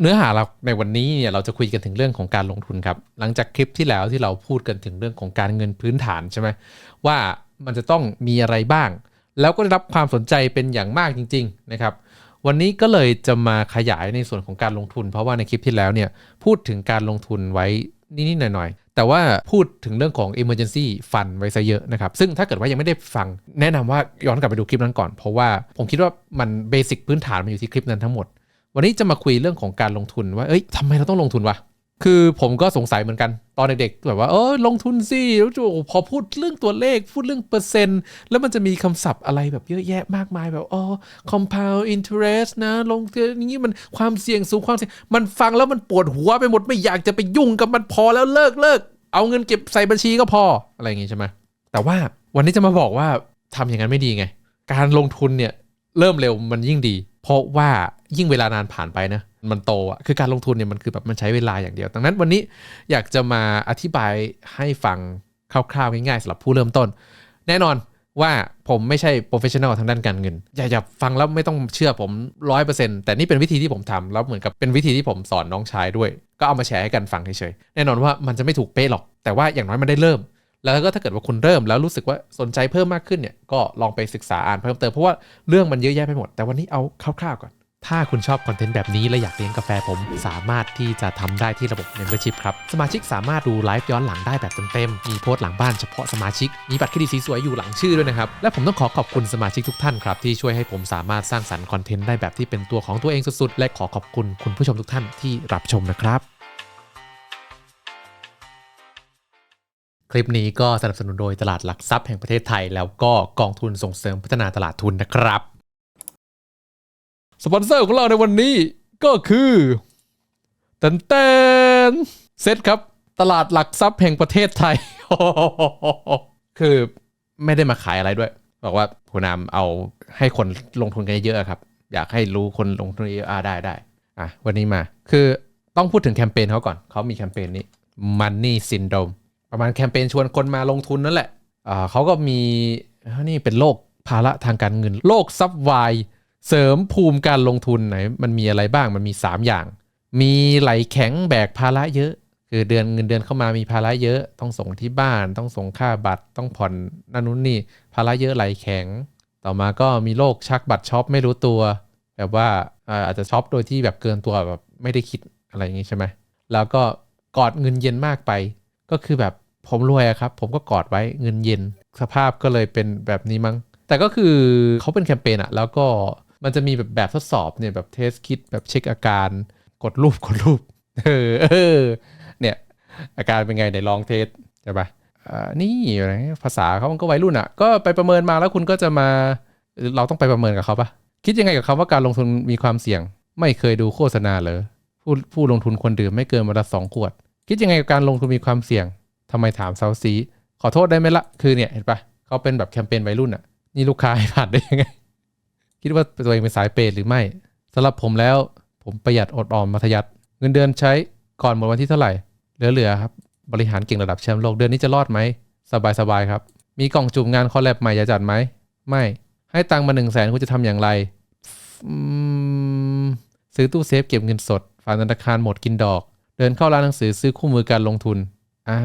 เนื้อหาเราในวันนี้เนี่ยเราจะคุยกันถึงเรื่องของการลงทุนครับ หลังจากคลิปที่แล้วที่เราพูดกันถึงเรื่องของการเงินพื้นฐานใช่ไหมว่ามันจะต้องมีอะไรบ้าง แล้วก็ได้รับความสนใจเป็นอย่างมากจริง ๆ นะครับ วันนี้ก็เลยจะมาขยายในส่วนของการลงทุน เพราะว่าในคลิปที่แล้วเนี่ยพูดถึงการลงทุนไว้นิดๆหน่อยๆแต่ว่าพูดถึงเรื่องของ emergency fund ไว้ซะเยอะนะครับ ซึ่งถ้าเกิดว่ายังไม่ได้ฟัง แนะนำว่าย้อนกลับไปดูคลิปนั้นก่อน เพราะว่าผมคิดว่ามันเบสิกพื้นฐานมันอยู่ที่คลิปนั้นทั้งหมด วันนี้จะมาคุยเรื่องของการลงทุนว่าเอ้ยทำไมเราต้องลงทุนวะคือผมก็สงสัยเหมือนกันตอนเด็กๆแบบว่าเออลงทุนสิแล้วจูพอพูดเรื่องตัวเลขพูดเรื่องเปอร์เซ็นต์แล้วมันจะมีคำศัพท์อะไรแบบเยอะแยะมากมายแบบอ๋อ compound interest นะ ลงทุนอย่างนี้มันความเสี่ยงสูงความเสี่ยงมันฟังแล้วมันปวดหัวไปหมดไม่อยากจะไปยุ่งกับมันพอแล้วเลิกเลิกเอาเงินเก็บใส่บัญชีก็พออะไรอย่างงี้ใช่ไหมแต่ว่าวันนี้จะมาบอกว่าทำอย่างนั้นไม่ดีไง การลงทุนเนี่ยเริ่มเร็วมันยิ่งดี เพราะว่ายิ่งเวลานานผ่านไปนะมันโตอะคือการลงทุนเนี่ยมันคือแบบมันใช้เวลาอย่างเดียว ดังนั้นวันนี้อยากจะมาอธิบายให้ฟังคร่าวๆง่ายๆสำหรับผู้เริ่มต้น แน่นอนว่าผมไม่ใช่โปรเฟชชั่นอลทางด้านการเงิน อย่าอย่าฟังแล้วไม่ต้องเชื่อผมร้อยเปอร์เซ็นต์แต่นี่เป็นวิธีที่ผมทำแล้วเหมือนกับเป็นวิธีที่ผมสอนน้องชายด้วย ก็เอามาแชร์ให้กันฟังเฉยๆแน่นอนว่ามันจะไม่ถูกเป๊ะหรอก แต่ว่าอย่างน้อยมันได้เริ่ม แล้วก็ถ้าเกิดว่าคุณเริ่มแล้วรู้สึกว่าสนใจเพิ่มมากขึ้นเนี่ยก็ลองไปศึกษาอ่านเพิ่มเติมเพราะว่าเรื่องมันเยอะแยะไปหมด แต่วันนี้เอาคร่าวๆก่อน ถ้าคุณชอบคอนเทนต์แบบนี้และอยากเลี้ยงกาแฟผม สามารถที่จะทำได้ที่ระบบ Membership ครับ สมาชิกสามารถดูไลฟ์ย้อนหลังได้แบบเต็มๆมีโพสต์หลังบ้านเฉพาะสมาชิก มีบัตรเครดิตสีสวยอยู่หลังชื่อด้วยนะครับและผมต้องขอขอบคุณสมาชิกทุกท่านครับที่ช่วยให้ผมสามารถสร้างสรรค์คอนเทนต์ได้แบบที่เป็นตัวของตัวเองสุดๆและขอขอบคุณคุณผู้ชมทุกท่านที่รับชมนะครับ คลิปนี้ก็สนับสนุนโดยตลาดหลักทรัพย์แห่งประเทศไทย แล้วก็กองทุนส่งเสริมพัฒนาตลาดทุนนะครับ สปอนเซอร์ของเราในวันนี้ก็คือเต้นเต้นเซตครับ ตลาดหลักทรัพย์แห่งประเทศไทย คือไม่ได้มาขายอะไรด้วย บอกว่าผู้นำเอาให้คนลงทุนกันเยอะๆครับ อยากให้รู้คนลงทุนเยอะๆอ่าได้ได้อะวันนี้มา คือต้องพูดถึงแคมเปญเขาก่อน เขามีแคมเปญนี้ Money Syndrome ประมาณแคมเปญชวนคนมาลงทุนนั่นแหละอ่าเขาก็มีนี่เป็นโรคภาระทางการเงินโรคซับไวเสริมภูมิการลงทุนไหนมันมีอะไรบ้างมันมี 3 อย่าง มีไหลแข็งแบกภาระเยอะ คือเดือนเงินเดือนเข้ามามีภาระเยอะ ต้องส่งที่บ้านต้องส่งค่าบัตรต้องผ่อนนั่นนู่นนี่ภาระเยอะไหลแข็ง ต่อมาก็มีโรคชักบัตรช็อปไม่รู้ตัว แบบว่าอาจจะช็อปโดยที่แบบเกินตัวแบบไม่ได้คิดอะไรอย่างงี้ใช่ไหมแล้วก็กอดเงินเย็นมากไป ก็คือแบบ ผมรวยอะครับ ผมก็กอดไว้เงินเย็น สภาพก็เลยเป็นแบบนี้มั้ง แต่ก็คือเขาเป็นแคมเปญอะแล้วก็มันจะมีแบบแบบทดสอบเนี่ยแบบเทสคิดแบบเช็คอาการ กดรูปกดรูป เออเออเนี่ยอาการเป็นไงไหนลองเทสใช่ปะอ่านี่อะไรภาษาเขามันก็วัยรุ่นอะก็ไปประเมินมาแล้วคุณก็จะมาเราต้องไปประเมินกับเขาปะคิดยังไงกับคำว่าการลงทุนมีความเสี่ยง ไม่เคยดูโฆษณาเลยผู้ผู้ลงทุนควรดื่มไม่เกินวันละสองขวด คิดยังไงกับการลงทุนมีความเสี่ยง ทำไมถามเซาซีขอโทษได้ไหมละคือเนี่ยเห็นปะเขาเป็นแบบแคมเปญวัยรุ่นอะนี่ลูกค้าให้ผ่านได้ยังไง คิดว่าตัวเองเป็นสายเปย์หรือไม่สำหรับผมแล้วผมประหยัดอดออมมัธยัติเงินเดือนใช้ก่อนหมดวันที่เท่าไหร่เหลือๆครับบริหารเก่งระดับแชมป์โลกเดือนนี้จะรอดไหมสบายๆครับ มีกล่องจุ่มงานคอลแลบใหม่จะจัดไหมไม่ให้ตังค์มาหนึ่งแสนคุณจะทำอย่างไรซื้อตู้เซฟเก็บเงินสด ฝากธนาคารหมดกินดอก เดินเข้าร้านหนังสือซื้อคู่มือการลงทุน อ่า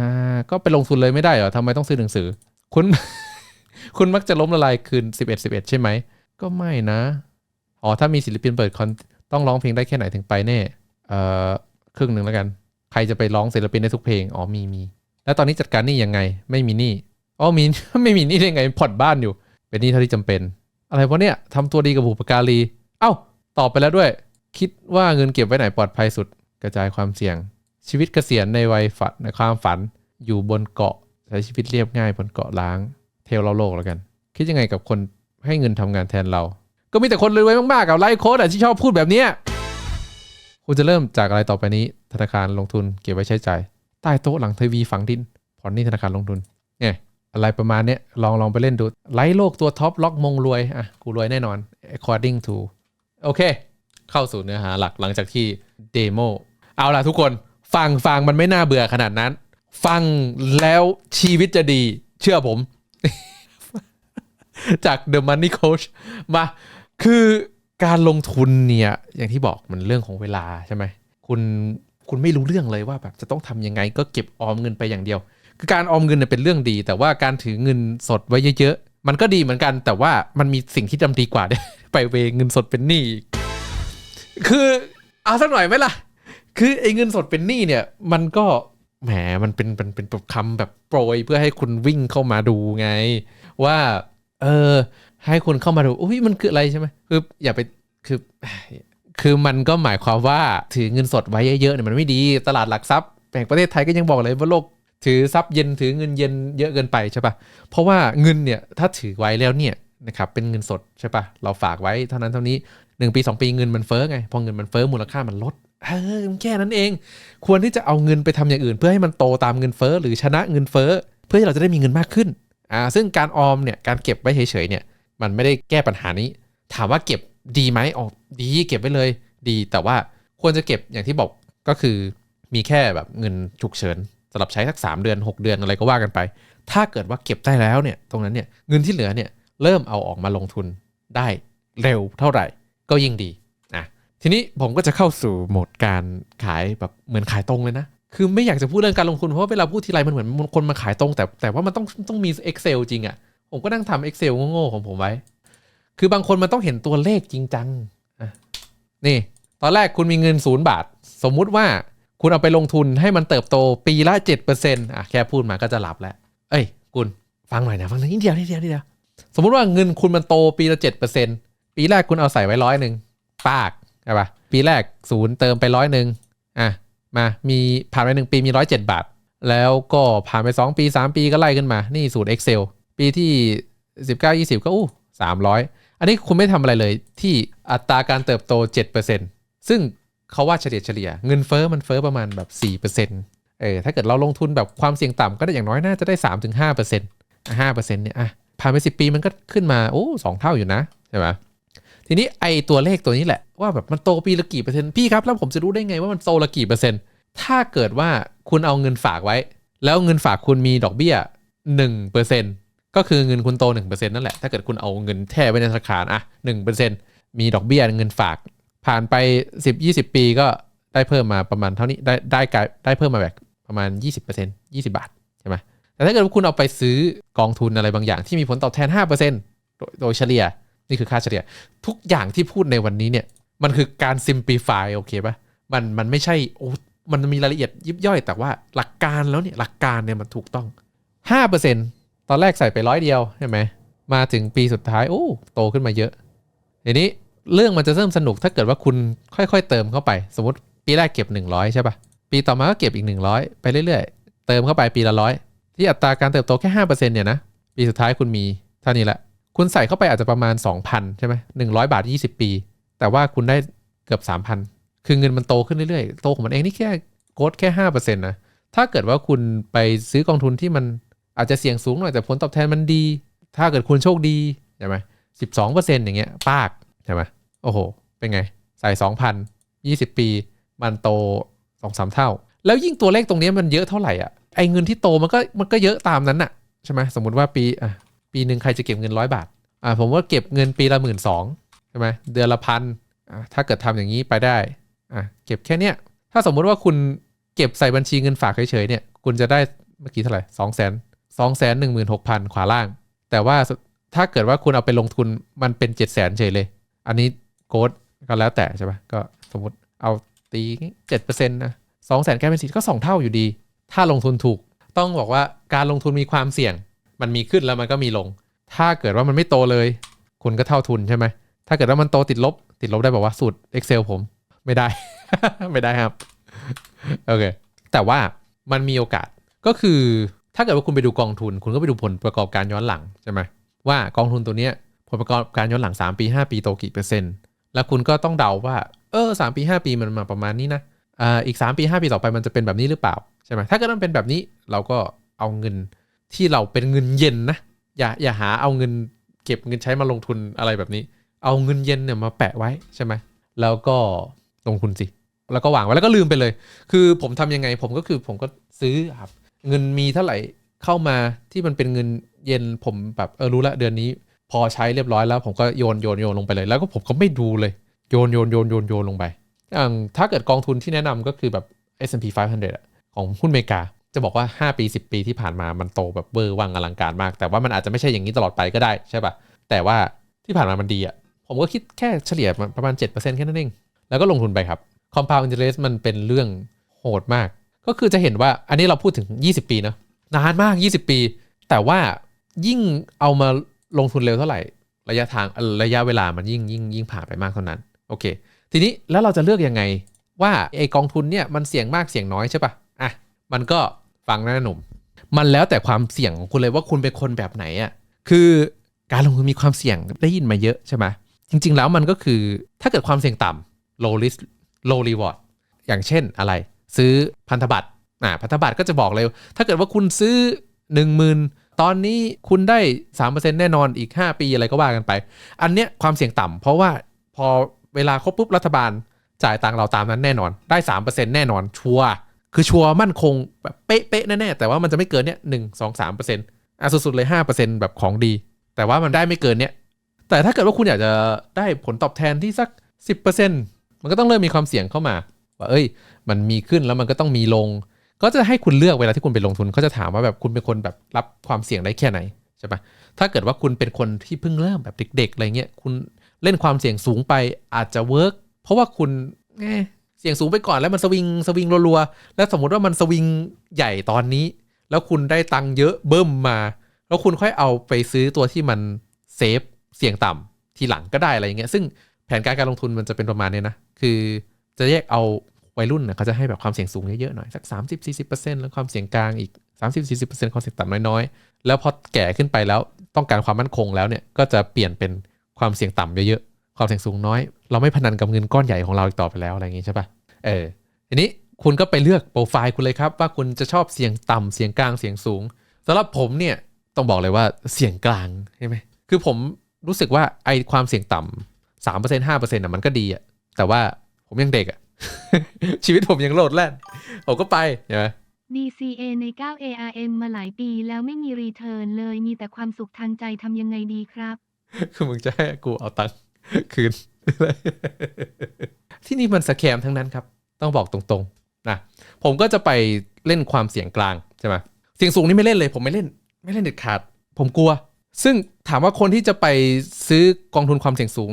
ก็ไปลงทุนเลยไม่ได้เหรอทำไมต้องซื้อหนังสือ คุณ คุณมักจะล้มละลายคืน 11 11 ใช่ไหม ก็ไม่นะ อ๋อ ถ้ามีศิลปินเปิดคอนต้องร้องเพลงได้แค่ไหนถึงไปแน่ เอ่อ ครึ่งหนึ่งแล้วกัน ใครจะไปร้องศิลปินได้ทุกเพลง อ๋อ มีมี แล้วตอนนี้จัดการนี้ยังไง ไม่มีนี้อ๋อ มี ไม่มีนี้ได้ไง ผ่อนบ้านอยู่ เป็นนี้เท่าที่จำเป็น อะไรวะเนี่ยทำตัวดีกับบุปการี เอ้า ตอบไปแล้วด้วย คิดว่าเงินเก็บไว้ไหนปลอดภัยสุด กระจายความเสี่ยง ชีวิตเกษียณในวัยฝันในความฝันอยู่บนเกาะใช้ชีวิตเรียบง่ายบนเกาะล้าง เทลเราโลกแล้วกัน คิดยังไงกับคนให้เงินทำงานแทนเรา ก็มีแต่คนรวยมากๆกับไลฟ์โค้ดอะที่ชอบพูดแบบเนี้ยคุณจะเริ่มจากอะไรต่อไปนี้ ธนาคารลงทุนเก็บไว้ใช้จ่ายใต้โต๊ะหลังทีวีฝังดินผ่อนนี่ธนาคารลงทุนเนี่ยอะไรประมาณเนี้ยลองลองไปเล่นดูไลฟ์โลกตัวท็อปล็อกมงรวยอะกูรวยแน่นอน according to โอเค เข้าสู่เนื้อหาหลักหลังจากที่เดโมเอาล่ะทุกคน ฟังฟังมันไม่น่าเบื่อขนาดนั้น ฟังแล้วชีวิตจะดีเชื่อผม จาก The Money Coach มาคือการลงทุนเนี่ย อย่างที่บอกมันเรื่องของเวลาใช่ไหมคุณคุณไม่รู้เรื่องเลยว่าแบบจะต้องทำยังไงก็เก็บออมเงินไปอย่างเดียว คือการออมเงินเนี่ยเป็นเรื่องดี แต่ว่าการถือเงินสดไว้เยอะๆมันก็ดีเหมือนกันแต่ว่ามันมีสิ่งที่ดำดีกว่าเนี่ยไปเวเงินสดเป็นหนี้คือเอาสักหน่อยไหมล่ะ คือไอ้เงินสดเป็นหนี้เนี่ย มันก็แหมมันเป็นเป็นเป็นคำแบบโปรยเพื่อให้คุณวิ่งเข้ามาดูไง ว่า เออ ให้คนเข้ามาดูอุ้ยมันคืออะไรใช่ไหมคืออย่าไปคือ คือมันก็หมายความว่าถือเงินสดไว้เยอะๆเนี่ยมันไม่ดีตลาดหลักทรัพย์แห่งประเทศไทยก็ยังบอกเลยว่าโลกถือทรัพย์เย็นถือเงินเย็นเยอะเกินไปใช่ปะเพราะว่าเงินเนี่ยถ้าถือไว้แล้วเนี่ยนะครับเป็นเงินสดใช่ปะเราฝากไว้เท่านั้นเท่านี้หนึ่งปีสองปีเงินมันเฟ้อไงพอเงินมันเฟ้อมูลค่ามันลด เออแค่นั้นเอง ควรที่จะเอาเงินไปทำอย่างอื่น เพื่อให้มันโตตามเงินเฟ้อหรือชนะเงินเฟ้อ เพื่อที่เราจะได้มีเงินมากขึ้นอ่าซึ่งการออมเนี่ยการเก็บไว้เฉยๆเนี่ยมันไม่ได้แก้ปัญหานี้ ถามว่าเก็บดีไหมอ๋อดีเก็บไว้เลย ดีแต่ว่าควรจะเก็บอย่างที่บอกก็คือมีแค่แบบเงินฉุกเฉินสำหรับใช้สักสามเดือน 6 เดือนอะไรก็ว่ากันไป ถ้าเกิดว่าเก็บได้แล้วเนี่ยตรงนั้นเนี่ยเงินที่เหลือเนี่ยเริ่มเอาออกมาลงทุนได้เร็วเท่าไหร่ก็ยิ่งดี ทีนี้ผมก็จะเข้าสู่โหมดการขายแบบเหมือนขายตรงเลยนะ คือไม่อยากจะพูดเรื่องการลงทุนเพราะว่าเวลาพูดทีไรมันเหมือนคนมาขายตรง แต่แต่ว่ามันต้องต้องมี Excel จริงอะ่ะ ผมก็นั่งทำ Excel โง่ๆของผมไว้ คือบางคนมันต้องเห็นตัวเลขจริงจังนี่ ตอนแรกคุณมีเงินศูนย์บาท สมมุติว่าคุณเอาไปลงทุนให้มันเติบโตปีละ7%อะแค่พูดมาก็จะหลับแล้ว เอ้ย คุณฟังหน่อยนะฟังหน่อยนิดเดียวนิดเดียวนิดเดียวสมมุติว่าเงินคุณมันโตปีละ7%ปีแรกคุณเอาใส่ไว้ร้อยหนึ่งปาก ใช่ปะปีแรกศูนย์เติมไปร้อยหนึ่งอะมามีผ่านไปหนึ่งปีมีร้อยเจ็ดบาท แล้วก็ผ่านไป2ปี3ปีก็ไล่ขึ้นมา นี่สูตร Excel ปีที่19 20ก็อู้300อันนี้คุณไม่ทำอะไรเลยที่อัตราการเติบโต7%ซึ่งเขาว่าเฉลี่ยเฉลี่ยเงินเฟอ้อมันเฟอ้อประมาณแบบ4%เปอร์เซ็นตเออถ้าเกิดเราลงทุนแบบความเสี่ยงต่ำก็ได้อย่างน้อยน่าจะได้3-5% 5%เปอร์เซ็นต์ห้าเปอร์เซ็นต์เนี่ยอะผ่านไป10ปีมันก็ขึ้นมาโอ้สองเท่าอยู่นะใช่ไหม ทีนี้ไอตัวเลขตัวนี้แหละ ว่าแบบมันโตปีละกี่เปอร์เซ็นต์พี่ครับแล้วผมจะรู้ได้ไงว่ามันโตละกี่เปอร์เซ็นต์ถ้าเกิดว่าคุณเอาเงินฝากไว้ แล้วเงินฝากคุณมีดอกเบี้ย1%ก็คือเงินคุณโต1%นั่นแหละถ้าเกิดคุณเอาเงินแท่ไว้ในธนาคารอะ1%มีดอกเบี้ยเงินฝาก ผ่านไป 10-20 ปีก็ได้เพิ่มมาประมาณเท่านี้ได้ได้กายได้เพิ่มมาแบบประมาณ 20% 20 บาทใช่ไหมแต่ถ้าเกิดว่าคุณเอาไปซื้อกองทุนอะไรบางอย่างที่มีผลตอบแทน 5%โดยโดยเฉลี่ย นี่คือค่าเฉลี่ย ทุกอย่างที่พูดในวันนี้เนี่ย มันคือการ simplify โอเคปะมันมันไม่ใช่โอ้มันมีรายละเอียดยิบย่อย แต่ว่าหลักการแล้วเนี่ยหลักการเนี่ยมันถูกต้อง 5%ตอนแรกใส่ไปร้อยเดียวใช่ไหมมาถึงปีสุดท้ายโอ้โตขึ้นมาเยอะทีนี้เรื่องมันจะเริ่มสนุกถ้าเกิดว่าคุณค่อยๆ เติมเข้าไป สมมติปีแรกเก็บ 100 ใช่ปะปีต่อมาก็เก็บอีก 100 ไปเรื่อยๆ เติมเข้าไปปีละร้อยที่อัตราการเติบโตแค่5%เนี่ยนะปีสุดท้ายคุณมีเท่านี้แหละ คุณใส่เข้าไปอาจจะประมาณ 2,000 ใช่ไหมหนึ่งร้อยบาท 20 ปี แต่ว่าคุณได้เกือบ 3,000 คือเงินมันโตขึ้นเรื่อยๆ โตของมันเองนี่แค่โกดแค่5%นะ ถ้าเกิดว่าคุณไปซื้อกองทุนที่มันอาจจะเสี่ยงสูงหน่อยแต่ผลตอบแทนมันดี ถ้าเกิดคุณโชคดีใช่ไหมสิบสองเปอร์เซ็นต์อย่างเงี้ยปากใช่ไหมโอ้โห เป็นไง ใส่สองพันยี่สิบปี มันโตสองสามเท่า แล้วยิ่งตัวเลขตรงนี้มันเยอะเท่าไหร่อะไอ้เงินที่โตมันก็มันก็เยอะตามนั้นน่ะใช่ไหมสมมติว่าปีอะ ปีหนึ่งใครจะเก็บเงินร้อยบาทอ่าผมว่าเก็บเงินปีละหมื่นสองใช่ไหมเดือนละพันอ่าถ้าเกิดทำอย่างนี้ไปได้อ่าเก็บแค่เนี้ยถ้าสมมุติว่าคุณเก็บใส่บัญชีเงินฝากเฉยๆเนี่ยคุณจะได้เมื่อกี้เท่าไหร่สองแสนสองแสนหนึ่งหมื่นหกพันขวาล่าง แต่ว่าถ้าเกิดว่าคุณเอาไปลงทุนมันเป็นเจ็ดแสนเฉยเลย อันนี้โกดก็แล้วแต่ใช่ปะก็สมมติเอาตีเจ็ดเปอร์เซ็นต์นะสองแสนแก้เป็นสี่ก็สองเท่าอยู่ดี ถ้าลงทุนถูก ต้องบอกว่าการลงทุนมีความเสี่ยง มันมีขึ้นแล้วมันก็มีลง ถ้าเกิดว่ามันไม่โตเลย คุณก็เท่าทุนใช่ไหม ถ้าเกิดว่ามันโตติดลบ ติดลบได้บอกว่าสูตร Excel ผมไม่ได้ ไม่ได้ครับโอเคแต่ว่ามันมีโอกาสก็คือถ้าเกิดว่าคุณไปดูกองทุน คุณก็ไปดูผลประกอบการย้อนหลังใช่ไหมว่ากองทุนตัวเนี้ยผลประกอบการย้อนหลัง 3 ปี 5 ปีโตกี่เปอร์เซ็นต์แล้วคุณก็ต้องเดาว่าเออสปี5ปีมันมาประมาณนี้นะอ่าอีก 3 ปี 5 ปีต่อไปมันจะเป็นแบบนี้หรือเปล่าใช่ไหมถ้าเกิดมันเป็นแบบนี้เราก็เอาเงิน ที่เราเป็นเงินเย็นนะ อย่าอย่าหาเอาเงินเก็บเงินใช้มาลงทุนอะไรแบบนี้ เอาเงินเย็นเนี่ยมาแปะไว้ใช่ไหมแล้วก็ลงทุนสิ แล้วก็วางไว้แล้วก็ลืมไปเลย คือผมทำยังไงผมก็คือผมก็ซื้อครับ เงินมีเท่าไหร่เข้ามาที่มันเป็นเงินเย็นผมแบบเออรู้ละเดือนนี้ พอใช้เรียบร้อยแล้ว ผมก็โยนโยนโยนลงไปเลย แล้วก็ผมก็ไม่ดูเลยโยนโยนโยนโยนโยนลงไปอย่างถ้าเกิดกองทุนที่แนะนำก็คือแบบ S&P 500อะของหุ้นอเมริกา จะบอกว่า 5 ปี 10 ปีที่ผ่านมามันโตแบบเบอร์วังอลังการมาก แต่ว่ามันอาจจะไม่ใช่อย่างนี้ตลอดไปก็ได้ใช่ปะแต่ว่าที่ผ่านมามันดีอะผมก็คิดแค่เฉลี่ยประมาณ 7%แค่นั้นเอง แล้วก็ลงทุนไปครับ compound interest มันเป็นเรื่องโหดมาก ก็คือจะเห็นว่าอันนี้เราพูดถึง 20 ปีเนอะนานมาก 20 ปี แต่ว่ายิ่งเอามาลงทุนเร็วเท่าไหร่ ระยะทางระยะเวลามันยิ่งยิ่งยิ่งผ่านไปมากเท่านั้นโอเค ทีนี้แล้วเราจะเลือกยังไงว่าไอกองทุนเนี่ยมันเสี่ยงมากเสี่ยงน้อยใช่ป่ะอะมันก็ ฟังนะหนุ่ม มันแล้วแต่ความเสี่ยงของคุณเลยว่าคุณเป็นคนแบบไหนอะ่ะคือการลงทุนมีความเสี่ยงได้ยินมาเยอะใช่ไหมจริง ๆ แล้วมันก็คือถ้าเกิดความเสี่ยงต่ำ low risk low reward อย่างเช่นอะไร ซื้อพันธบัตรอ่าพันธบัตรก็จะบอกเลย ถ้าเกิดว่าคุณซื้อ 1 0,000 ตอนนี้คุณได้ 3%แน่นอนอีก 5 ปีอะไรก็ว่ากันไป อันเนี้ยความเสี่ยงต่ำเพราะว่าพอเวลาครบปุ๊บรัฐบาลจ่ายตังเราตามนั้นแน่นอนได้ 3%แน่นอนชัวร์ คือชัวร์มั่นคงแบบเป๊ะๆแน่ๆแต่ว่ามันจะไม่เกินเนี้ยหนึ่งสองสามเปอร์เซ็นต์อะสุดๆเลยห้าเปอร์เซ็นต์แบบของดี แต่ว่ามันได้ไม่เกินเนี้ยแต่ถ้าเกิดว่าคุณอยากจะได้ผลตอบแทนที่สักสิบเปอร์เซ็นต์มันก็ต้องเริ่มมีความเสี่ยงเข้ามาว่าเอ้ย มันมีขึ้นแล้วมันก็ต้องมีลง ก็จะให้คุณเลือกเวลาที่คุณไปลงทุนเขาจะถามว่าแบบคุณเป็นคนแบบรับความเสี่ยงได้แค่ไหนใช่ปะถ้าเกิดว่าคุณเป็นคนที่เพิ่งเริ่มแบบเด็กๆอะไรเงี้ยคุณเล่นความเสี่ยงสูงไปอาจจะเวิร์กเพราะว่าคุณ เสี่ยงสูงไปก่อนแล้วมันสวิงสวิงรัวๆแล้วสมมติว่ามันสวิงใหญ่ตอนนี้ แล้วคุณได้ตังค์เยอะเบิ่มมา แล้วคุณค่อยเอาไปซื้อตัวที่มันเซฟเสี่ยงต่ำทีหลังก็ได้อะไรอย่างเงี้ยซึ่งแผนการการลงทุนมันจะเป็นประมาณเนี้ยนะคือจะแยกเอาวัยรุ่นนะเขาจะให้แบบความเสี่ยงสูงเยอะๆหน่อยสัก 30-40%แล้วความเสี่ยงกลางอีก 30-40%ความเสี่ยงต่ำน้อยๆ แล้วพอแก่ขึ้นไปแล้วต้องการความมั่นคงแล้วเนี่ยก็จะเปลี่ยนเป็นความเสี่ยงต่ำเยอะๆ ความเสี่ยงสูงน้อย เราไม่พนันกับเงินก้อนใหญ่ของเราอีกต่อไปแล้วอะไรอย่างงี้ใช่ปะเออทีนี้คุณก็ไปเลือกโปรไฟล์คุณเลยครับ ว่าคุณจะชอบเสียงต่ำเสียงกลางเสียงสูงสำหรับผมเนี่ยต้องบอกเลยว่าเสียงกลางใช่ไหมคือผมรู้สึกว่าไอความเสี่ยงต่ำสามเปอร์เซ็นต์ห้าเปอร์เซ็นต์อะมันก็ดีอะแต่ว่าผมยังเด็กอะชีวิตผมยังโลดแล่นผมก็ไปใช่ไหม DCA ใน 9 ARM มาหลายปีแล้วไม่มีรีเทิร์นเลยมีแต่ความสุขทางใจทำยังไงดีครับ คือมึงจะให้กูเอาตังค์ คืน ที่นี่มันสแคมทั้งนั้นครับ ต้องบอกตรงๆนะผมก็จะไปเล่นความเสี่ยงกลางใช่ไหมเสี่ยงสูงนี่ไม่เล่นเลย ผมไม่เล่น ไม่เล่นเด็ดขาด ผมกลัว ซึ่งถามว่าคนที่จะไปซื้อกองทุนความเสี่ยงสูง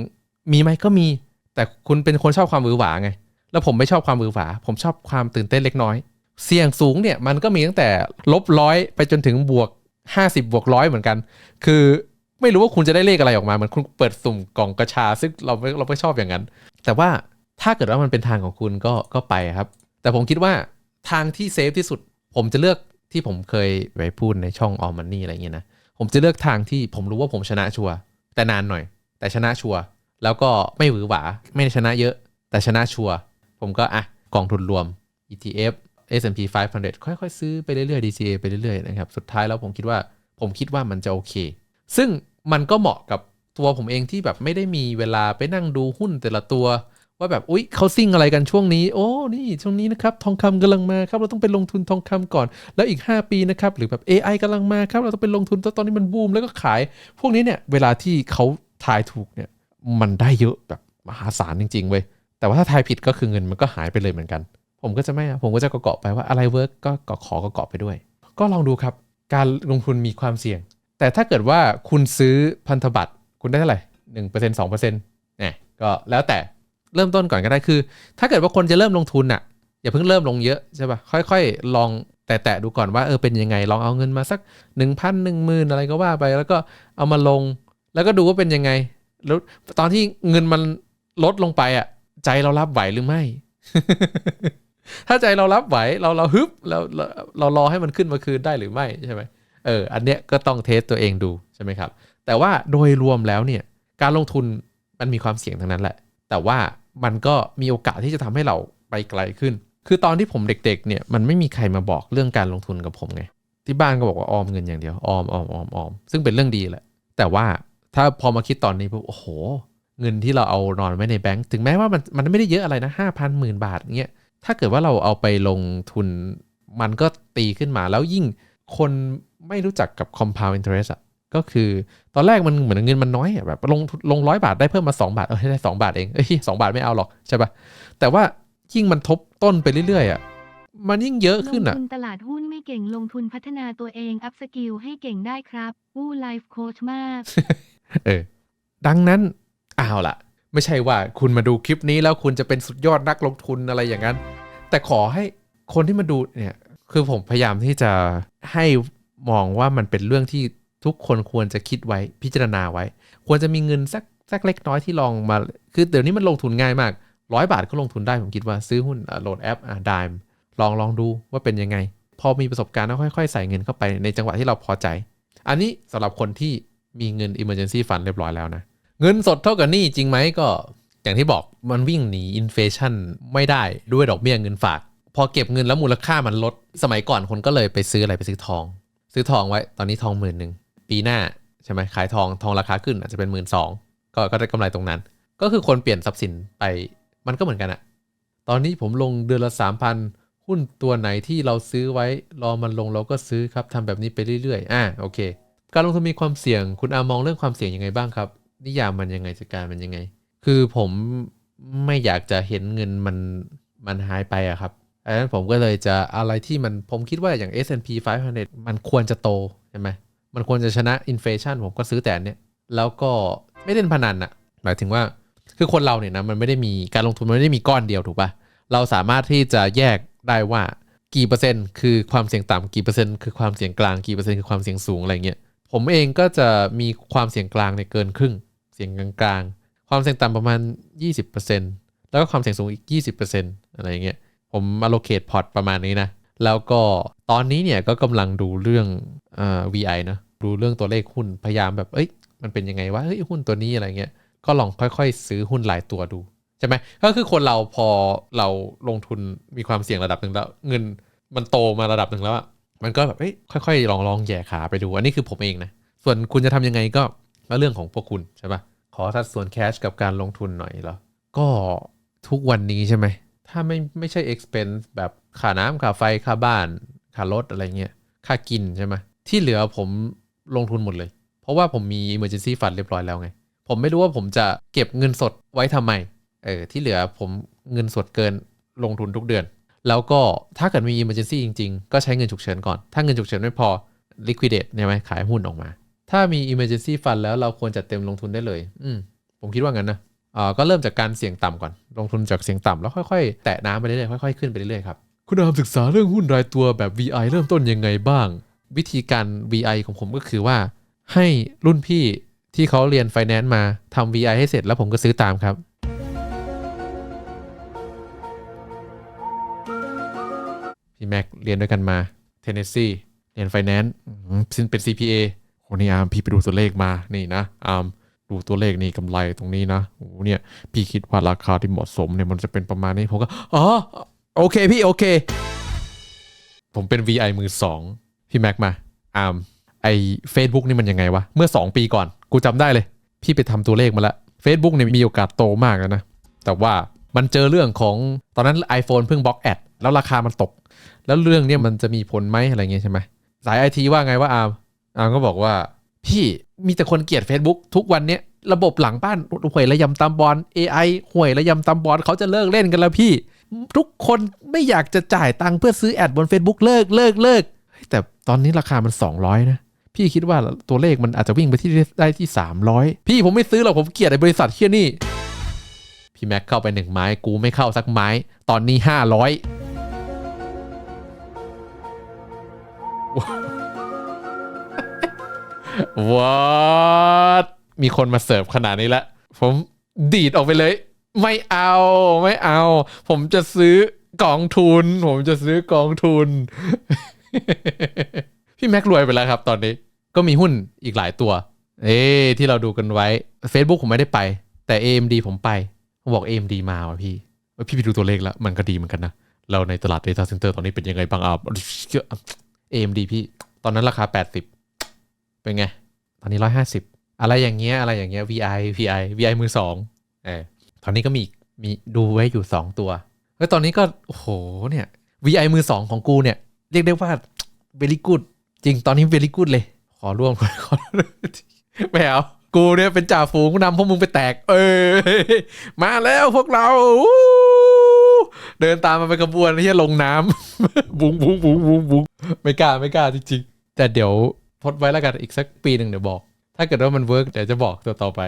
มีไหมก็มี แต่คุณเป็นคนชอบความหวือหวาไง แล้วผมไม่ชอบความหวือหวา ผมชอบความตื่นเต้นเล็กน้อย เสี่ยงสูงเนี่ยมันก็มีตั้งแต่ลบร้อยไปจนถึงบวก50บวกร้อยเหมือนกัน คือ ไม่รู้ว่าคุณจะได้เลขอะไรออกมาเหมือนคุณเปิดสุ่มกล่องกระชา ซึ่งเราไม่เราไม่ชอบอย่างนั้น แต่ว่าถ้าเกิดว่ามันเป็นทางของคุณก็ก็ไปครับ แต่ผมคิดว่าทางที่เซฟที่สุด ผมจะเลือกที่ผมเคยไปพูดในช่องออมมันนี่อะไรเงี้ยนะผมจะเลือกทางที่ผมรู้ว่าผมชนะชัวร์แต่นานหน่อย แต่ชนะชัวร์แล้วก็ไม่หวือหวาไม่ได้ชนะเยอะ แต่ชนะชัวร์ผมก็อะกองทุนรวม ETF S&P 500 ค่อยๆ ซื้อไปเรื่อยๆ DCA ไปเรื่อยๆ นะครับ สุดท้ายแล้วผมคิดว่า ผมคิดว่ามันจะโอเค ซึ่งมันก็เหมาะกับตัวผมเองที่แบบไม่ได้มีเวลาไปนั่งดูหุ้นแต่ละตัว ว่าแบบอุ๊ยเขาซิ่งอะไรกันช่วงนี้ โอ้นี่ช่วงนี้นะครับทองคำกำลังมาครับเราต้องไปลงทุนทองคำก่อน แล้วอีก 5 ปีนะครับหรือแบบ AI กำลังมาครับเราต้องไปลงทุนตอนนี้มันบูมแล้วก็ขาย พวกนี้เนี่ยเวลาที่เขาทายถูกเนี่ยมันได้เยอะแบบมหาศาลจริงๆเว้ยแต่ว่าถ้าทายผิดก็คือเงินมันก็หายไปเลยเหมือนกัน ผมก็จะไม่ผมก็จะเกาะไปว่าอะไรเวิร์กก็ขอกเกาะไปด้วย ก็ลองดูครับ การลงทุนมีความเสี่ยง แต่ถ้าเกิดว่าคุณซื้อพันธบัตรคุณได้เท่าไหร่หนึ่งเปอร์เซ็นต์สองเปอร์เซ็นต์เนี่ยก็แล้วแต่เริ่มต้นก่อนก็ได้คือ ถ้าเกิดว่าคนจะเริ่มลงทุนอะอย่าเพิ่งเริ่มลงเยอะใช่ปะค่อยๆ ลองแตะๆดูก่อนว่าเออเป็นยังไง ลองเอาเงินมาสักหนึ่งพันหนึ่งหมื่นอะไรก็ว่าไป แล้วก็เอามาลง แล้วก็ดูว่าเป็นยังไง แล้วตอนที่เงินมันลดลงไปอะใจเรารับไหวหรือไม่ ถ้าใจเรารับไหวเราเราฮึบเราเราเรารอให้มันขึ้นมาคืนได้หรือไม่ใช่ไหม เอออันเนี้ยก็ต้องเทสตัวเองดูใช่ไหมครับแต่ว่าโดยรวมแล้วเนี่ยการลงทุนมันมีความเสี่ยงทั้งนั้นแหละ แต่ว่ามันก็มีโอกาสที่จะทำให้เราไปไกลขึ้น คือตอนที่ผมเด็กๆเนี่ยมันไม่มีใครมาบอกเรื่องการลงทุนกับผมไงที่บ้านก็บอกว่าออมเงินอย่างเดียวออมออมออมออมซึ่งเป็นเรื่องดีแหละ แต่ว่าถ้าพอมาคิดตอนนี้ปุ๊บโอ้โห เงินที่เราเอานอนไว้ในแบงก์ถึงแม้ว่ามันมันไม่ได้เยอะอะไรนะห้าพันหมื่นบาทเงี้ยถ้าเกิดว่าเราเอาไปลงทุนมันก็ตีขึ้นมาแล้วยิ่งคน ไม่รู้จักกับ compound interest อะก็คือตอนแรกมันเหมือนเงินมันน้อยอะแบบลงลงร้อยบาทได้เพิ่มมา 2 บาท เออได้สองบาทเองเอ้ยสองบาทไม่เอาหรอกใช่ปะแต่ว่ายิ่งมันทบต้นไปเรื่อยๆอะมันยิ่งเยอะลขึ้นงอะทุนตลาดหุ้นไม่เก่งลงทุนพัฒนาตัวเองอัพสกิลให้เก่งได้ครับอู้ไลฟ์โค้ชมากเออดังนั้นเอาล่ะไม่ใช่ว่าคุณมาดูคลิปนี้แล้วคุณจะเป็นสุดยอดนักลงทุนอะไรอย่างนั้น แต่ขอให้คนที่มาดูเนี่ยคือผมพยายามที่จะให้ มองว่ามันเป็นเรื่องที่ทุกคนควรจะคิดไว้พิจารณาไว้ ควรจะมีเงินสักสักเล็กน้อยที่ลองมา คือเดี๋ยวนี้มันลงทุนง่ายมากร้อยบาทก็ลงทุนได้ผมคิดว่าซื้อหุ้นโหลดแอปอะดมลองลองดูว่าเป็นยังไง พอมีประสบการณ์แล้วค่อยๆ ใส่เงินเข้าไปในจังหวะที่เราพอใจ อันนี้สำหรับคนที่มีเงิน emergency fund เรียบร้อยแล้วนะ เงินสดเท่ากับหนี้จริงไหมก็อย่างที่บอกมันวิ่งหนีอินเฟชันไม่ได้ด้วยดอกเบี้ยเงินฝาก พอเก็บเงินแล้วมูลค่ามันลด สมัยก่อนคนก็เลยไปซื้ออะไรไปซื้อทอง ซื้อทองไว้ตอนนี้ทองหมื่นหนึ่งปีหน้าใช่ไหมขายทองทองราคาขึ้นอาจจะเป็นหมื่นสองก็ก็ได้กำไรตรงนั้น ก็คือคนเปลี่ยนทรัพย์สินไปมันก็เหมือนกันอะตอนนี้ผมลงเดือนละสามพันหุ้นตัวไหนที่เราซื้อไว้รอมันลงเราก็ซื้อครับทำแบบนี้ไปเรื่อยๆอ่าโอเค การลงทุนมีความเสี่ยง คุณอามองเรื่องความเสี่ยงยังไงบ้างครับ นิยามมันยังไงจัดการมันยังไง คือผมไม่อยากจะเห็นเงินมันมันหายไปอะครับ ดังนั้นผมก็เลยจะอะไรที่มันผมคิดว่าอย่าง S&P 500 มันควรจะโตใช่ไหมมันควรจะชนะอินเฟชันผมก็ซื้อแต่อันเนี้ยแล้วก็ไม่เล่นพนันอะหมายถึงว่าคือคนเราเนี่ยนะมันไม่ได้มีการลงทุนมันไม่ได้มีก้อนเดียวถูกปะเราสามารถที่จะแยกได้ว่ากี่เปอร์เซ็นต์คือความเสี่ยงต่ำกี่เปอร์เซ็นต์คือความเสี่ยงกลางกี่เปอร์เซ็นต์คือความเสี่ยงสูงอะไรเงี้ยผมเองก็จะมีความเสี่ยงกลางในเกินครึ่ง เสี่ยงกลางๆ ความเสี่ยงต่ำประมาณ 20%แล้วก็ความเสี่ยงสูงอีก 20%อะไรเงี้ย ผม allocate port ประมาณนี้นะ แล้วก็ตอนนี้เนี่ยก็กำลังดูเรื่องเอ่อ VI นะดูเรื่องตัวเลขหุ้นพยายามแบบเอ้ยมันเป็นยังไงวะเฮ้ยหุ้นตัวนี้อะไรเงี้ยก็ลองค่อยๆ ซื้อหุ้นหลายตัวดูใช่ไหมก็คือคนเราพอเราลงทุนมีความเสี่ยงระดับหนึ่งแล้ว เงินมันโตมาระดับหนึ่งแล้วอะมันก็แบบเอ้ยค่อยๆ ลองลองแย่ขาไปดู อันนี้คือผมเองนะ ส่วนคุณจะทำยังไงก็ก็เรื่องของพวกคุณใช่ปะขอสัดส่วนแคชกับการลงทุนหน่อยเหรอก็ทุกวันนี้ใช่ไหม ถ้าไม่ไม่ใช่ expense แบบค่าน้ำค่าไฟค่าบ้านค่ารถอะไรเงี้ยค่ากินใช่ไหมที่เหลือผมลงทุนหมดเลย เพราะว่าผมมี emergency fund เรียบร้อยแล้วไง ผมไม่รู้ว่าผมจะเก็บเงินสดไว้ทำไมเออที่เหลือผมเงินสดเกินลงทุนทุกเดือน แล้วก็ถ้าเกิดมี emergency จริง ๆ ก็ใช้เงินฉุกเฉินก่อน ถ้าเงินฉุกเฉินไม่พอ liquidate ใช่ไหมขายหุ้นออกมา ถ้ามี emergency fund แล้วเราควรจะเต็มลงทุนได้เลย อืมผมคิดว่างั้นนะ ก็เริ่มจากการเสี่ยงต่ำก่อน ลงทุนจากเสี่ยงต่ำแล้วค่อยๆ แตะน้ำไปเรื่อยๆค่อยๆขึ้นไปเรื่อยๆครับคุณอามศึกษาเรื่องหุ้นรายตัวแบบ VI เริ่มต้นยังไงบ้าง วิธีการ VI ของผมก็คือว่า ให้รุ่นพี่ที่เขาเรียน finance มาทำ VI ให้เสร็จแล้วผมก็ซื้อตามครับพี่แม็กเรียนด้วยกันมาเทนเนสซีเรียนไฟแนนซ์เป็น CPA คนนี้อาร์มพี่ไปดูตัวเลขมานี่นะอาร์ม ดูตัวเลขนี่กำไรตรงนี้นะโอ้โหเนี่ยพี่คิดว่าราคาที่เหมาะสมเนี่ยมันจะเป็นประมาณนี้ผมก็อ๋อโอเคพี่โอเค ผมเป็น VI มือสองพี่แม็กมาอาร์มไอ Facebook นี่มันยังไงวะ เมื่อ 2 ปีก่อน กูจำได้เลย พี่ไปทำตัวเลขมาแล้ว Facebook เนี่ยมีโอกาสโตมากนะ แต่ว่ามันเจอเรื่องของตอนนั้น iPhone เพิ่งบล็อกแอดแล้วราคามันตก แล้วเรื่องเนี้ยมันจะมีผลไหมอะไรเงี้ยใช่ไหมสายไอทีว่าไงว่าอาร์มอาร์มก็บอกว่า พี่มีแต่คนเกลียด Facebook ทุกวันเนี้ยระบบหลังบ้านห่วยระยำตามบอล AI ห่วยระยำตามบอลเขาจะเลิกเล่นกันแล้วพี่ ทุกคนไม่อยากจะจ่ายตังค์เพื่อซื้อแอดบน Facebook เลิกเลิกเลิกแต่ตอนนี้ราคามัน 200 นะ พี่คิดว่าตัวเลขมันอาจจะวิ่งไปที่ได้ที่ 300 พี่ผมไม่ซื้อหรอกผมเกลียดไอ้บริษัทเคียนี่พี่แม็กเข้าไปหนึ่งไม้กูไม่เข้าสักไม้ ตอนนี้ 500 ว้ามีคนมาเสิร์ฟขนาดนี้แล้วผมดีดออกไปเลย ไม่เอาไม่เอา ผมจะซื้อกองทุน ผมจะซื้อกองทุน พี่แม็กรวยไปแล้วครับ ตอนนี้ก็มีหุ้นอีกหลายตัว เอ้ที่เราดูกันไว้ Facebook ผมไม่ได้ไป แต่ AMD ผมไป ผมบอก AMD มาว่ะพี่ พี่ไปดูตัวเลขแล้ว มันก็ดีเหมือนกันนะ เราในตลาด Data Center ตอนนี้เป็นยังไงบ้างอะ AMD พี่ ตอนนั้นราคา 80 เป็นไง ตอนนี้150อะไรอย่างเงี้ยอะไรอย่างเงี้ย VI VI VI มือสองเออตอนนี้ก็มีมีดูไว้อยู่2ตัวแล้วตอนนี้ก็โหเนี่ย VI มือสองของกูเนี่ย เรียกได้ว่า very good จริงตอนนี้ very good เลย ขอร่วมขอไม่เอากูเนี่ยเป็นจ่าฝูงนำพวกมึงไปแตก เออ มาแล้วพวกเราเดินตามมาเป็นขบวนที่ลงน้ำบุ้งบุ้งบุ้งบุ้งบุ้งไม่กล้าไม่กล้าจริงๆแต่เดี๋ยว ทดไว้แล้วกันอีกสักปีหนึ่งเดี๋ยวบอก ถ้าเกิดว่ามันเวิร์กเดี๋ยวจะบอกตัวต่อไป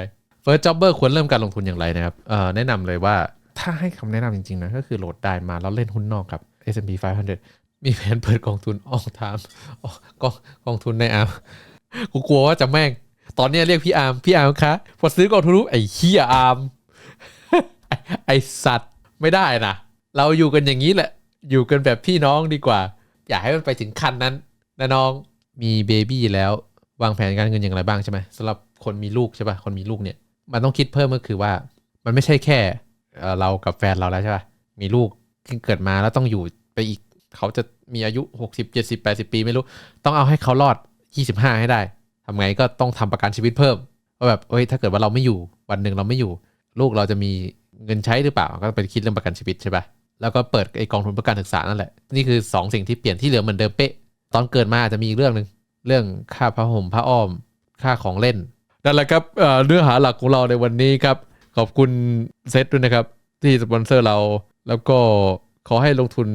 First Jobber ควรเริ่มการลงทุนอย่างไรนะครับเอ่อแนะนำเลยว่าถ้าให้คำแนะนำจริงๆนะก็คือโหลดได้มาแล้วเล่นหุ้นนอกครับ S&P 500 มีแผนเปิดกองทุนออกทามกองกองทุนในอาร์มกูกลัวว่าจะแม่ง ตอนนี้เรียกพี่อาร์มพี่อาร์มคะพอซื้อกองทุนรู้ไอ้เฮียอาร์มไอ้สัตว์ไม่ได้นะเราอยู่กันอย่างนี้แหละ อยู่กันแบบพี่น้องดีกว่า อยากให้มันไปถึงขั้นนั้นนะน้อง มีเบบี้แล้ววางแผนการเงินอย่างไรบ้างใช่ไหมสำหรับคนมีลูกใช่ป่ะคนมีลูกเนี่ย มันต้องคิดเพิ่มก็คือว่ามันไม่ใช่แค่เรากับแฟนเราแล้วใช่ป่ะมีลูกเกิดมาแล้วต้องอยู่ไปอีกเขาจะมีอายุ 60 70 80 ปีไม่รู้ ต้องเอาให้เขารอด 25 ให้ได้ทำไงก็ต้องทำประกันชีวิตเพิ่มว่าแบบเอ้ยถ้าเกิดว่าเราไม่อยู่วันหนึ่งเราไม่อยู่ ลูกเราจะมีเงินใช้หรือเปล่าก็ไปคิดเรื่องประกันชีวิตใช่ปะแล้วก็เปิดไอกองทุนเพื่อการศึกษานั่นแหละนี่คือ 2 สิ่งที่เปลี่ยนที่เหลือเหมือนเดิมเป๊ะ ตอนเกิดมาอาจจะมีอีกเรื่องหนึ่งเรื่องค่าผ้าห่มผ้าอ้อมค่าของเล่นนั่นแหละครับเอ่อเนื้อหาหลักของเราในวันนี้ครับ ขอบคุณเซตด้วยนะครับ ที่สปอนเซอร์เรา แล้วก็ขอให้ลงทุน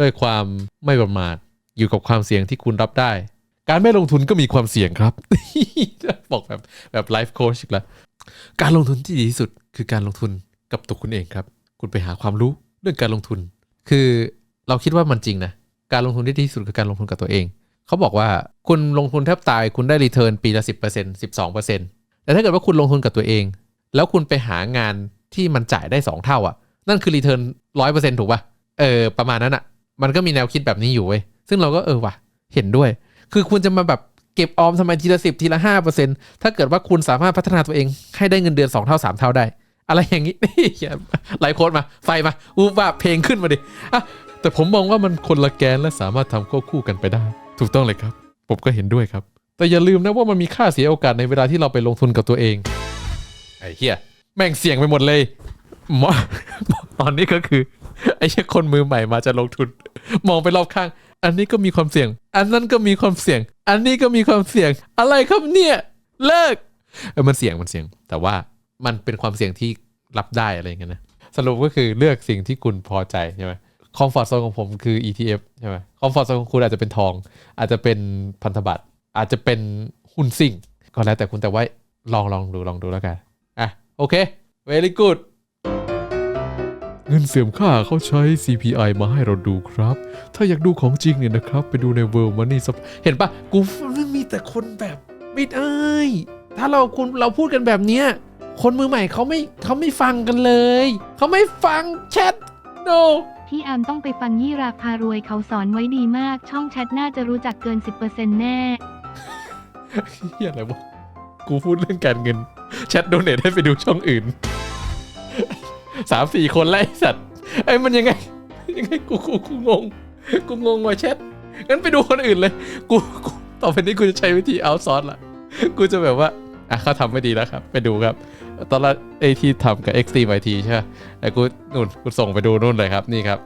ด้วยความไม่ประมาทอยู่กับความเสี่ยงที่คุณรับได้ การไม่ลงทุนก็มีความเสี่ยงครับ บอกแบบแบบไลฟ์โค้ชอีกแล้วการลงทุนที่ดีที่สุดคือการลงทุนกับตัวคุณเองครับ คุณไปหาความรู้เรื่องการลงทุน คือเราคิดว่ามันจริงนะ การลงทุนที่ดีที่สุดคือการลงทุนกับตัวเอง เขาบอกว่าคุณลงทุนแทบตายคุณได้รีเทิร์นปีละ10% 12%แต่ถ้าเกิดว่าคุณลงทุนกับตัวเอง แล้วคุณไปหางานที่มันจ่ายได้2เท่าอะ นั่นคือรีเทิร์นร้อยเปอร์เซ็นต์ถูกป่ะเออประมาณนั้นอะ มันก็มีแนวคิดแบบนี้อยู่เว้ยซึ่งเราก็เออว่ะเห็นด้วย คือคุณจะมาแบบเก็บออมทำไมทีละสิบทีละห้าเปอร์เซ็นต์ถ้าเกิดว่าคุณสามารถพัฒนาตัวเองให้ได้เงินเดือนสองเท่าสามเท่าได้ อะไรอย่างนี้เหี้ยไลโค้ดมา ไฟมา อูบว่าเพลงขึ้นมาดิอะ แต่ผมมองว่ามันคนละแกนและสามารถทำควบคู่กันไปได้ ถูกต้องเลยครับ ผมก็เห็นด้วยครับ แต่อย่าลืมนะว่ามันมีค่าเสียโอกาสในเวลาที่เราไปลงทุนกับตัวเองไอ้เฮียแม่งเสี่ยงไปหมดเลยหมอตอนนี้ก็คือไอ้เหี้ยคนมือใหม่มาจะลงทุน มองไปรอบข้าง อันนี้ก็มีความเสี่ยง อันนั้นก็มีความเสี่ยง อันนี้ก็มีความเสี่ยง อะไรครับเนี่ยเลิกเออมันเสี่ยงมันเสี่ยง แต่ว่ามันเป็นความเสี่ยงที่รับได้อะไรเงี้ยนะสรุปก็คือเลือกสิ่งที่คุณพอใจใช่ไหม คอมฟอร์ z โซนของผมคือ ETF ใช่ไหมคอมฟอร์ z โซนของคุณอาจจะเป็นทอง อาจจะเป็นพันธบัตรอาจจะเป็นหุ้นซิ่ง ก็แล้วแต่คุณแต่ว่าลองลองดูลองดูแล้วกัน อะ โอเค very good เงินเสื่อมค่าเขาใช้ CPI มาให้เราดูครับ ถ้าอยากดูของจริงเนี่ยนะครับ ไปดูใน World Money Sup เห็นปะกูมันมีแต่คนแบบไม่ได้ ถ้าเราคุณเราพูดกันแบบเนี้ยคนมือใหม่เขาไม่เขาไม่ฟังกันเลย เขาไม่ฟังแชท no พี่อามต้องไปฟังยี่ราพารวยเขาสอนไว้ดีมาก ช่องแชทน่าจะรู้จักเกิน 10%แน่ เฮียอะไรวะ กูพูดเรื่องการเงิน แชทโดเนทให้ไปดูช่องอื่นสามสี่คนไล่สัตว์ไอ้มันยังไง ยังไงกูกูกูงง กูงงว่ะแชทงั้นไปดูคนอื่นเลย กูกูต่อไปนี้กูจะใช้วิธีเอาซอสละกูจะแบบว่าอะเขาทำไม่ดีแล้วครับ ไปดูครับ ตอนแรกไอที่ทำกับ XT YT ใช่ไหมแต่กูนู่นกูส่งไปดูนู่นเลยครับนี่ครับ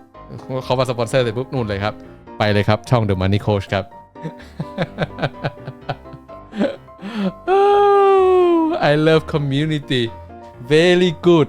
เขามาสปอนเซอร์เสร็จปุ๊บนู่นเลยครับ ไปเลยครับ ช่อง The Money Coach ครับ I love community very good